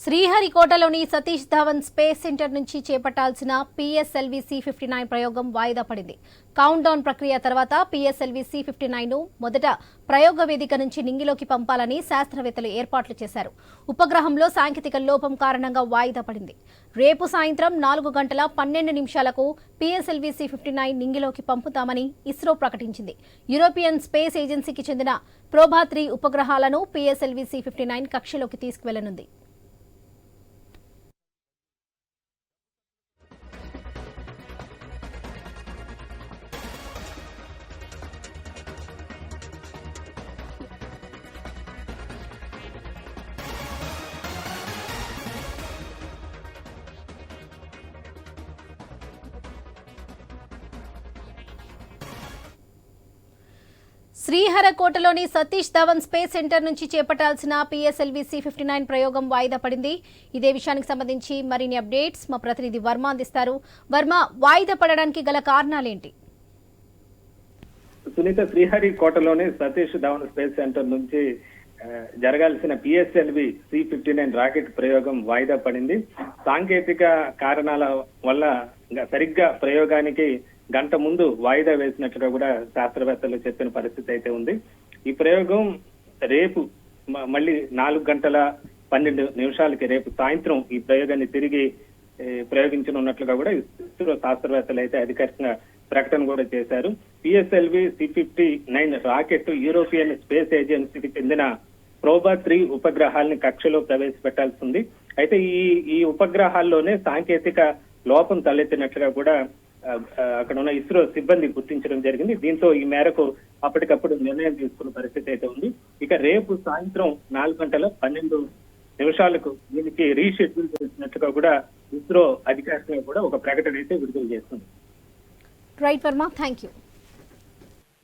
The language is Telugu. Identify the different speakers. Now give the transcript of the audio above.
Speaker 1: శ్రీహరికోటలోని సతీష్ ధవన్ స్పేస్ సెంటర్ నుంచి చేపట్టాల్సిన పిఎస్ఎల్వి సి ఫిఫ్టీ నైన్ ప్రయోగం వాయిదా పడింది. కౌంట్ డౌన్ ప్రక్రియ తర్వాత పిఎస్ఎల్వి సి ఫిఫ్టీ నైన్ మొదట ప్రయోగ వేదిక నుంచి నింగిలోకి పంపాలని శాస్త్రవేత్తలు ఏర్పాట్లు చేశారు. ఉపగ్రహంలో సాంకేతిక లోపం కారణంగా వాయిదా పడింది. రేపు సాయంత్రం నాలుగు గంటల పన్నెండు నిమిషాలకు పిఎస్ఎల్వి సి ఫిఫ్టీ నైన్ నింగిలోకి పంపుతామని ఇస్రో ప్రకటించింది. యూరోపియన్ స్పేస్ ఏజెన్సీకి చెందిన ప్రోభా త్రీ ఉపగ్రహాలను పిఎస్ఎల్వి సి ఫిఫ్టీ నైన్ కక్షలోకి తీసుకువెళ్ళనుంది. శ్రీహరకోటలోని సతీష్ ధవన్ స్పేస్ సెంటర్ నుంచి చేపట్టాల్సిన పిఎస్ఎల్వి సి ఫిఫ్టీ నైన్ ప్రయోగం వాయిదా పడింది. ఇదే విషయానికి సంబంధించి మరిన్ని అప్డేట్స్ మా ప్రతినిధి వర్మ అందిస్తారు. వర్మ వాయిదా పడడానికి గల కారణాలేంటి?
Speaker 2: సునీత శ్రీహరి కోటలోని సతీష్ ధవన్ స్పేస్ సెంటర్ నుంచి జరగాల్సిన PSLV C fifty nine rocket ప్రయోగం వాయిదా పడింది. సాంకేతిక కారణాల వల్ల సరిగ్గా ప్రయోగానికి గంట ముందు వాయిదా వేసినట్లుగా కూడా శాస్త్రవేత్తలు చెప్పిన పరిస్థితి అయితే ఉంది. ఈ ప్రయోగం రేపు మళ్ళీ నాలుగు గంటల పన్నెండు నిమిషాలకి రేపు సాయంత్రం ఈ ప్రయోగాన్ని తిరిగి ప్రయోగించనున్నట్లుగా కూడా ఇస్రో శాస్త్రవేత్తలు అయితే అధికారికంగా ప్రకటన కూడా చేశారు. PSLV C fifty nine rocket European space ఏజెన్సీకి చెందిన ప్రోబా త్రీ ఉపగ్రహాలని కక్షలో ప్రవేశపెట్టాల్సి ఉంది. అయితే ఈ ఈ ఉపగ్రహాల్లోనే సాంకేతిక లోపం తలెత్తినట్లుగా కూడా అక్కడ ఉన్న ఇస్రో సిబ్బంది గుర్తించడం జరిగింది. దీంతో ఈ మేరకు అప్పటికప్పుడు నిర్ణయం తీసుకున్న పరిస్థితి అయితే ఉంది. ఇక రేపు సాయంత్రం నాలుగు గంటల పన్నెండు నిమిషాలకు దీనికి రీషెడ్యూల్ చేసినట్లుగా కూడా ఇస్రో అధికారికంగా కూడా ఒక ప్రకటన అయితే విడుదల చేస్తుంది.
Speaker 1: Right Varma thank you